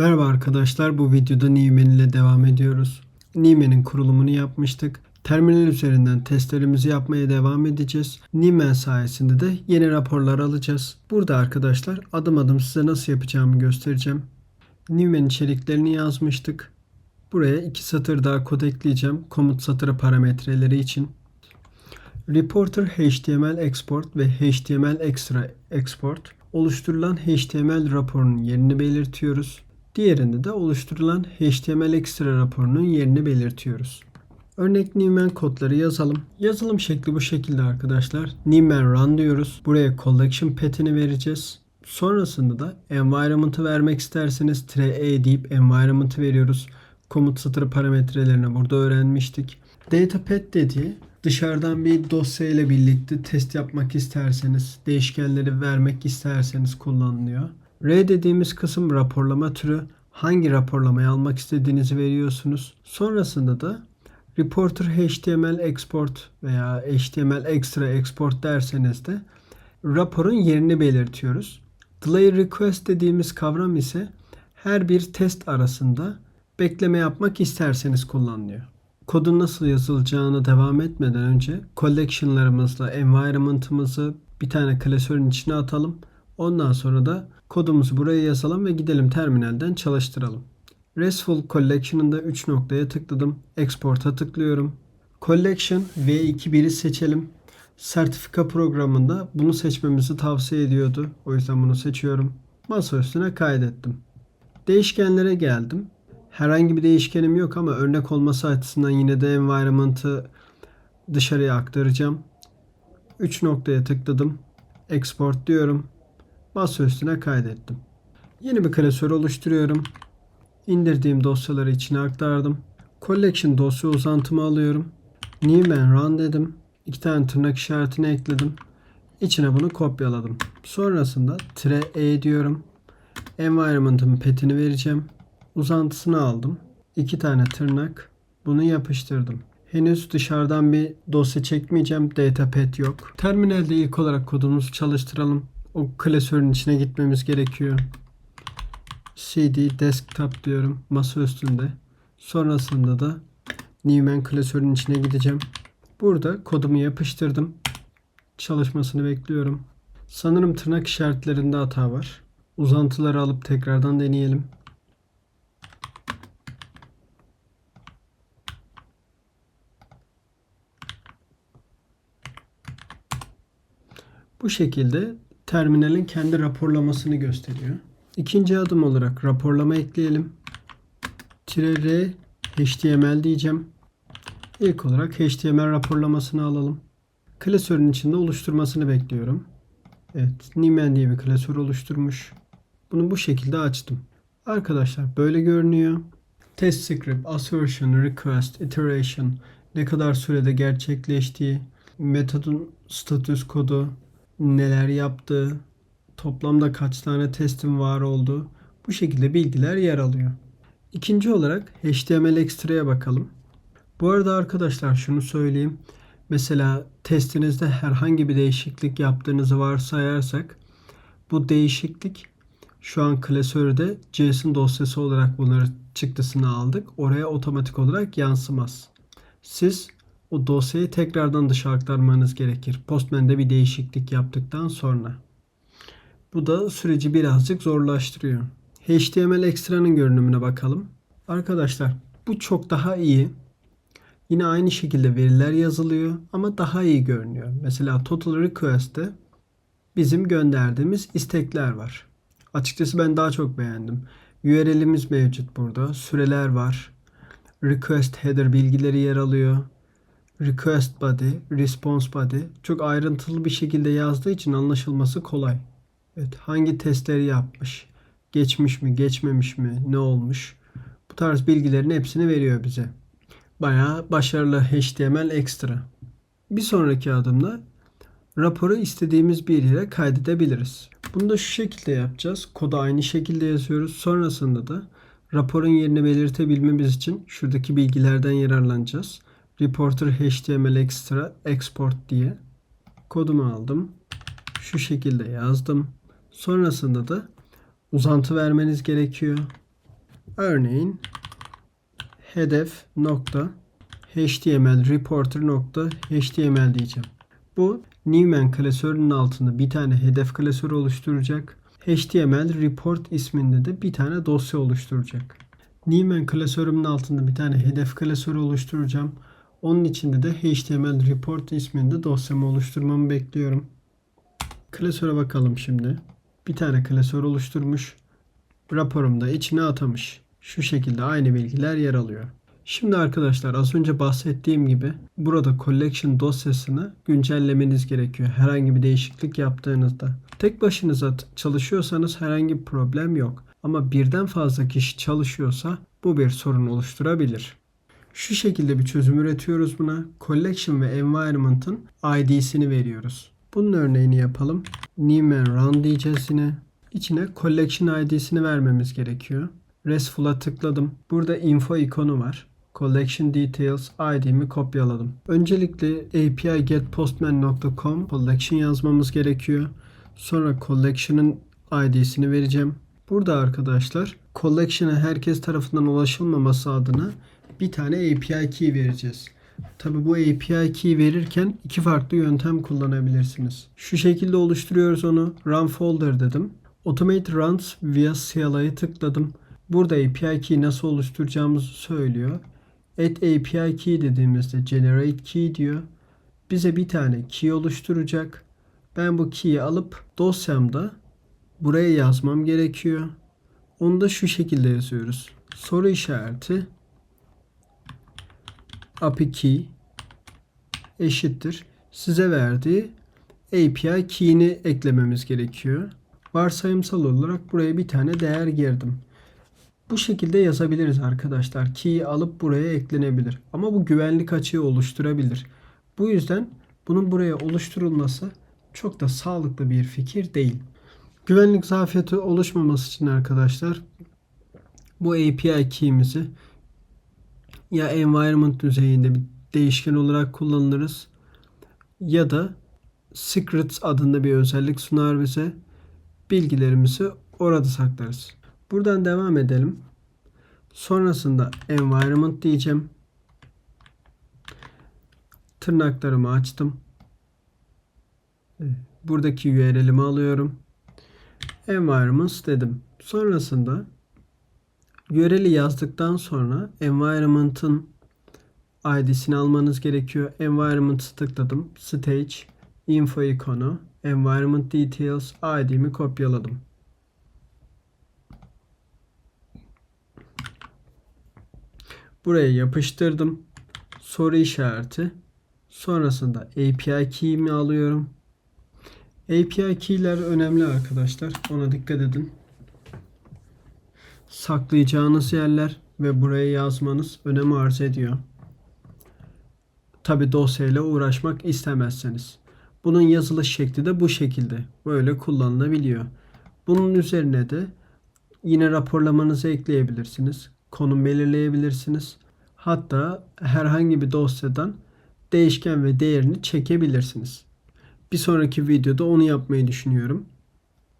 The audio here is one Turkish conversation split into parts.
Merhaba arkadaşlar bu videoda Niemen ile devam ediyoruz. Niemen'in kurulumunu yapmıştık. Terminal üzerinden testlerimizi yapmaya devam edeceğiz. Niemen sayesinde de yeni raporlar alacağız. Burada arkadaşlar adım adım size nasıl yapacağımı göstereceğim. Niemen içeriklerini yazmıştık. Buraya iki satır daha kod ekleyeceğim. Komut satırı parametreleri için. Reporter HTML export ve HTML extra export oluşturulan HTML raporunun yerini belirtiyoruz. Diğerinde de oluşturulan HTML extra raporunun yerini belirtiyoruz. Örnek Niemen kodları yazalım. Yazılım şekli bu şekilde arkadaşlar. Niemen run diyoruz. Buraya collection pet'ini vereceğiz. Sonrasında da environment'ı vermek isterseniz -e deyip environment'ı veriyoruz. Komut satırı parametrelerini burada öğrenmiştik. Data pet dediği dışarıdan bir dosya ile birlikte test yapmak isterseniz, değişkenleri vermek isterseniz kullanılıyor. R dediğimiz kısım raporlama türü. Hangi raporlamayı almak istediğinizi veriyorsunuz. Sonrasında da Reporter HTML export veya HTML extra export derseniz de raporun yerini belirtiyoruz. Delay request dediğimiz kavram ise her bir test arasında bekleme yapmak isterseniz kullanılıyor. Kodun nasıl yazılacağını devam etmeden önce collection'larımızla environment'ımızı bir tane klasörün içine atalım. Ondan sonra da kodumuzu buraya yazalım ve gidelim terminalden çalıştıralım. RESTful Collection'ında 3 noktaya tıkladım. Export'a tıklıyorum. Collection V21'i seçelim. Sertifika programında bunu seçmemizi tavsiye ediyordu. O yüzden bunu seçiyorum. Masa üstüne kaydettim. Değişkenlere geldim. Herhangi bir değişkenim yok ama örnek olması açısından yine de environment'ı dışarıya aktaracağım. 3 noktaya tıkladım. Export diyorum. Masa üstüne kaydettim. Yeni bir klasör oluşturuyorum. İndirdiğim dosyaları içine aktardım. Collection dosya uzantımı alıyorum. Newman run dedim. İki tane tırnak işaretini ekledim. İçine bunu kopyaladım. Sonrasında -e diyorum. Environment'ın petini vereceğim. Uzantısını aldım. İki tane tırnak. Bunu yapıştırdım. Henüz dışarıdan bir dosya çekmeyeceğim. Datapad yok. Terminalde ilk olarak kodumuzu çalıştıralım. O klasörün içine gitmemiz gerekiyor. CD desktop diyorum masa üstünde. Sonrasında da Newman klasörün içine gideceğim. Burada kodumu yapıştırdım. Çalışmasını bekliyorum. Sanırım tırnak işaretlerinde hata var. Uzantıları alıp tekrardan deneyelim. Bu şekilde terminalin kendi raporlamasını gösteriyor. İkinci adım olarak raporlama ekleyelim. -r HTML diyeceğim. İlk olarak HTML raporlamasını alalım. Klasörün içinde oluşturmasını bekliyorum. Evet, Niemen diye bir klasör oluşturmuş. Bunu bu şekilde açtım. Arkadaşlar böyle görünüyor. Test script, assertion, request, iteration, ne kadar sürede gerçekleştiği, metodun status kodu, neler yaptığı, toplamda kaç tane testim var oldu. Bu şekilde bilgiler yer alıyor. İkinci olarak HTML Extra'ya bakalım. Bu arada arkadaşlar şunu söyleyeyim. Mesela testinizde herhangi bir değişiklik yaptığınızı varsayarsak bu değişiklik şu an klasörde JSON dosyası olarak bunları çıktısını aldık. Oraya otomatik olarak yansımaz. Siz o dosyayı tekrardan dışa aktarmanız gerekir. Postman'de bir değişiklik yaptıktan sonra. Bu da süreci birazcık zorlaştırıyor. HTML ekstranın görünümüne bakalım. Arkadaşlar bu çok daha iyi. Yine aynı şekilde veriler yazılıyor ama daha iyi görünüyor. Mesela Total Request'te bizim gönderdiğimiz istekler var. Açıkçası ben daha çok beğendim. URL'imiz mevcut burada. Süreler var. Request header bilgileri yer alıyor. Request body, response body çok ayrıntılı bir şekilde yazdığı için anlaşılması kolay. Evet, hangi testleri yapmış? Geçmiş mi, geçmemiş mi, ne olmuş? Bu tarz bilgilerin hepsini veriyor bize. Bayağı başarılı HTML ekstra. Bir sonraki adımda raporu istediğimiz bir yere kaydedebiliriz. Bunu da şu şekilde yapacağız. Kodu aynı şekilde yazıyoruz. Sonrasında da raporun yerini belirtebilmemiz için şuradaki bilgilerden yararlanacağız. Reporter HTML extra export diye kodumu aldım. Şu şekilde yazdım. Sonrasında da uzantı vermeniz gerekiyor. Örneğin hedef nokta html reporter nokta html diyeceğim. Bu Newman klasörünün altında bir tane hedef klasörü oluşturacak. HTML report isminde de bir tane dosya oluşturacak. Newman klasörümün altında bir tane hedef klasörü oluşturacağım. Onun içinde de HTML report isminde dosyamı oluşturmamı bekliyorum. Klasöre bakalım şimdi. Bir tane klasör oluşturmuş. Raporumda içine atamış. Şu şekilde aynı bilgiler yer alıyor. Şimdi arkadaşlar az önce bahsettiğim gibi burada collection dosyasını güncellemeniz gerekiyor herhangi bir değişiklik yaptığınızda. Tek başınıza çalışıyorsanız herhangi bir problem yok. Ama birden fazla kişi çalışıyorsa bu bir sorun oluşturabilir. Şu şekilde bir çözüm üretiyoruz buna. Collection ve environment'ın ID'sini veriyoruz. Bunun örneğini yapalım. Newman run diyeceğiz yine. İçine collection ID'sini vermemiz gerekiyor. RESTful'a tıkladım. Burada info ikonu var. Collection Details ID'mi kopyaladım. Öncelikle API getpostman.com collection yazmamız gerekiyor. Sonra collection'ın ID'sini vereceğim. Burada arkadaşlar collection'a herkes tarafından ulaşılmaması adına bir tane API key vereceğiz. Tabi bu API key verirken iki farklı yöntem kullanabilirsiniz. Şu şekilde oluşturuyoruz onu. Run folder dedim. Automate runs via CLI'ye tıkladım. Burada API key nasıl oluşturacağımızı söylüyor. Add API key dediğimizde generate key diyor. Bize bir tane key oluşturacak. Ben bu key'i alıp dosyamda buraya yazmam gerekiyor. Onu da şu şekilde yazıyoruz. Soru işareti API key eşittir. Size verdiği API key'ini eklememiz gerekiyor. Varsayımsal olarak buraya bir tane değer girdim. Bu şekilde yazabiliriz arkadaşlar. Key'i alıp buraya eklenebilir. Ama bu güvenlik açığı oluşturabilir. Bu yüzden bunun buraya oluşturulması çok da sağlıklı bir fikir değil. Güvenlik zafiyeti oluşmaması için arkadaşlar bu API key'imizi ya environment düzeyinde bir değişken olarak kullanırız ya da secrets adında bir özellik sunar bize. Bilgilerimizi orada saklarız. Buradan devam edelim. Sonrasında environment diyeceğim. Tırnaklarımı açtım. Buradaki URL'imi alıyorum. Environments dedim. Sonrasında URL'i yazdıktan sonra environment'ın ID'sini almanız gerekiyor. Environment'ı tıkladım. Stage, info ikonu, environment details ID'mi kopyaladım. Buraya yapıştırdım. Soru işareti. Sonrasında API key'imi alıyorum. API key'ler önemli arkadaşlar. Ona dikkat edin. Saklayacağınız yerler ve buraya yazmanız önem arz ediyor. Tabi dosyayla uğraşmak istemezseniz. Bunun yazılış şekli de bu şekilde. Böyle kullanılabiliyor. Bunun üzerine de yine raporlamanızı ekleyebilirsiniz. Konum belirleyebilirsiniz. Hatta herhangi bir dosyadan değişken ve değerini çekebilirsiniz. Bir sonraki videoda onu yapmayı düşünüyorum.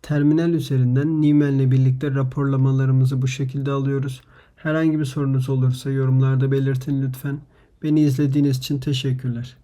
Terminal üzerinden Newman ile birlikte raporlamalarımızı bu şekilde alıyoruz. Herhangi bir sorunuz olursa yorumlarda belirtin lütfen. Beni izlediğiniz için teşekkürler.